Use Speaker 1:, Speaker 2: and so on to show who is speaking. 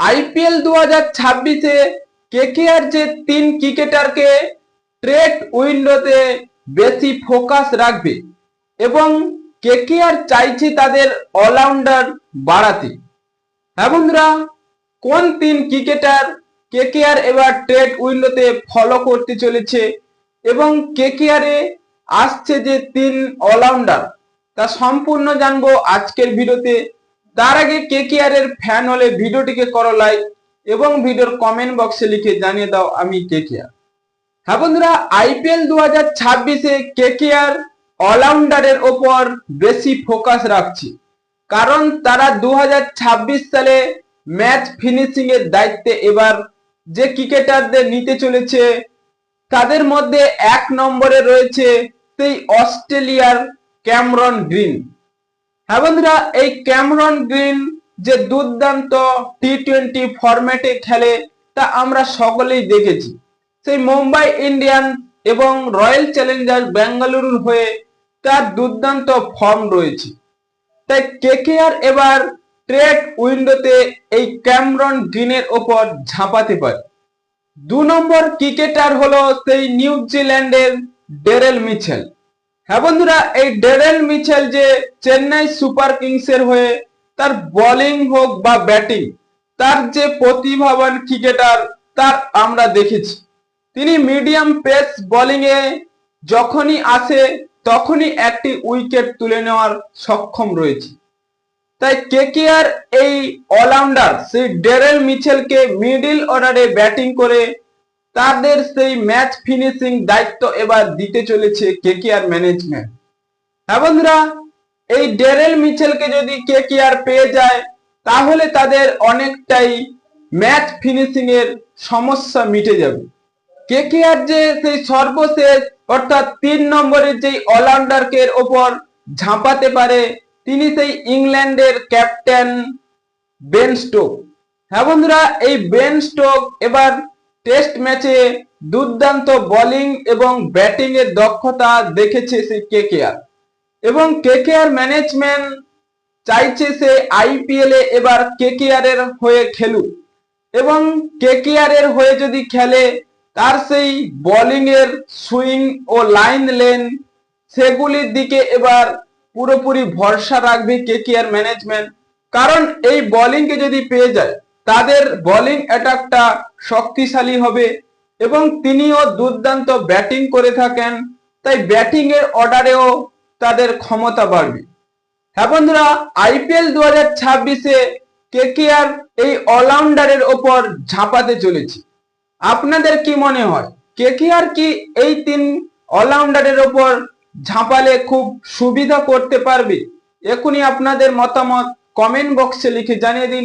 Speaker 1: IPL দু হাজার ছাব্বিশে কেকেআর যে তিন ক্রিকেটারকে ট্রেড উইন্ডোতে বেশি ফোকাস রাখবে এবং কেকেআর চাইছে তাদের অলরাউন্ডার বাড়াতে। হ্যাঁ বন্ধুরা, কোন তিন ক্রিকেটার কেকেআর এবার ট্রেড উইন্ডোতে ফলো করতে চলেছে এবং কেকেআরে আসছে যে তিন অলরাউন্ডার, তা সম্পূর্ণ জানব আজকের ভিডিওতে। তার আগে কেকেআর এর ফ্যান হলে ভিডিওটিকে করো লাইক এবং ভিডিওর কমেন্ট বক্সে লিখে জানিয়ে দাও আমি কেকেআর হ্যাঁ বন্ধুরা আইপিএল দু হাজার ছাব্বিশে কে কে আর অলরাউন্ডারের ওপর বেশি ফোকাস রাখছি। কারণ তারা দু হাজার ছাব্বিশ সালে ম্যাচ ফিনিশিং এর দায়িত্বে এবার যে ক্রিকেটারদের নিতে চলেছে, তাদের মধ্যে এক নম্বরে রয়েছে সেই অস্ট্রেলিয়ার ক্যামরন গ্রিন। হ্যাঁ বন্ধুরা, এই ক্যামরন গ্রিন যে দুর্দান্ত টি টোয়েন্টি ফরম্যাটে খেলে, তা আমরা সকলেই দেখেছি। সেই মুম্বাই ইন্ডিয়ান এবং রয়্যাল চ্যালেঞ্জার্স বেঙ্গালুরুর হয়ে তার দুর্দান্ত ফর্ম রয়েছে। তাই কেকেআর এবার ট্রেড উইন্ডোতে এই ক্যামরন গ্রিনের ওপর ঝাঁপাতে পারে। দু নম্বর ক্রিকেটার হলো সেই নিউজিল্যান্ডের ডেরেল মিচেল। হ্যাঁ বন্ধুরা, এই ডেরেল মিচেল যে চেন্নাই সুপার কিংসের হয়ে তার বোলিং হোক বা ব্যাটিং, তার যে প্রতিভাবান ক্রিকেটার, তার আমরা দেখেছি। তিনি মিডিয়াম পেস বোলিং এ যখনই আসে, তখনই একটি উইকেট তুলে নেওয়ার সক্ষম রয়েছে। তাই কেকেআর এই অলরাউন্ডার, সেই ডেরেল মিচেলকে মিডিল অর্ডারে ব্যাটিং করে তাদের সেই ম্যাচ ফিনিশিং দায়িত্ব এবার দিতে চলেছে কেকেআর ম্যানেজমেন্ট হ্যাঁ বন্ধুরা, এই ডেরেল মিচেলকে যদি কেকেআর পেয়ে যায়, তাহলে তাদের অনেকটাই ম্যাচ ফিনিশিং এর সমস্যা মিটে যাবে। কেকেআর যে সেই সর্বশেষ, অর্থাৎ তিন নম্বরের যেই অলরাউন্ডারকে ওপর ঝাঁপাতে পারে, তিনি সেই ইংল্যান্ডের ক্যাপ্টেন বেন স্টোক। হ্যাঁ বন্ধুরা, এই বেন স্টোক এবার টেস্ট ম্যাচে দুর্দান্ত বোলিং এবং ব্যাটিং এর দক্ষতা দেখেছে সেই কেকেআর। এবং কেকেআর ম্যানেজমেন্ট চাইছে সে আইপিএল এ এবার কেকেআর এর হয়ে খেলুক। এবং কে কেকেআর এর হয়ে যদি খেলে, তার সেই বোলিং এর সুইং ও লাইন লেন, সেগুলির দিকে এবার পুরোপুরি ভরসা রাখবে কেকেআর ম্যানেজমেন্ট। কারণ এই বোলিংকে যদি পেয়ে যায় তাদের বোলিং অ্যাটাকটা শক্তিশালী হবে এবং তিনিও দুর্দান্ত ব্যাটিং করে থাকেন, তাই ব্যাটিং এর অর্ডারেও তাদের ক্ষমতা বাড়বে। হ্যাঁ বন্ধুরা আইপিএল দু হাজার ছাব্বিশে কেকেআর এই অলরাউন্ডারের ওপর ঝাঁপাতে চলেছে। আপনাদের কি মনে হয় কেকেআর কি এই তিন অলরাউন্ডারের ওপর ঝাঁপালে খুব সুবিধা করতে পারবে? এখনই আপনাদের মতামত কমেন্ট বক্সে লিখে জানিয়ে দিন।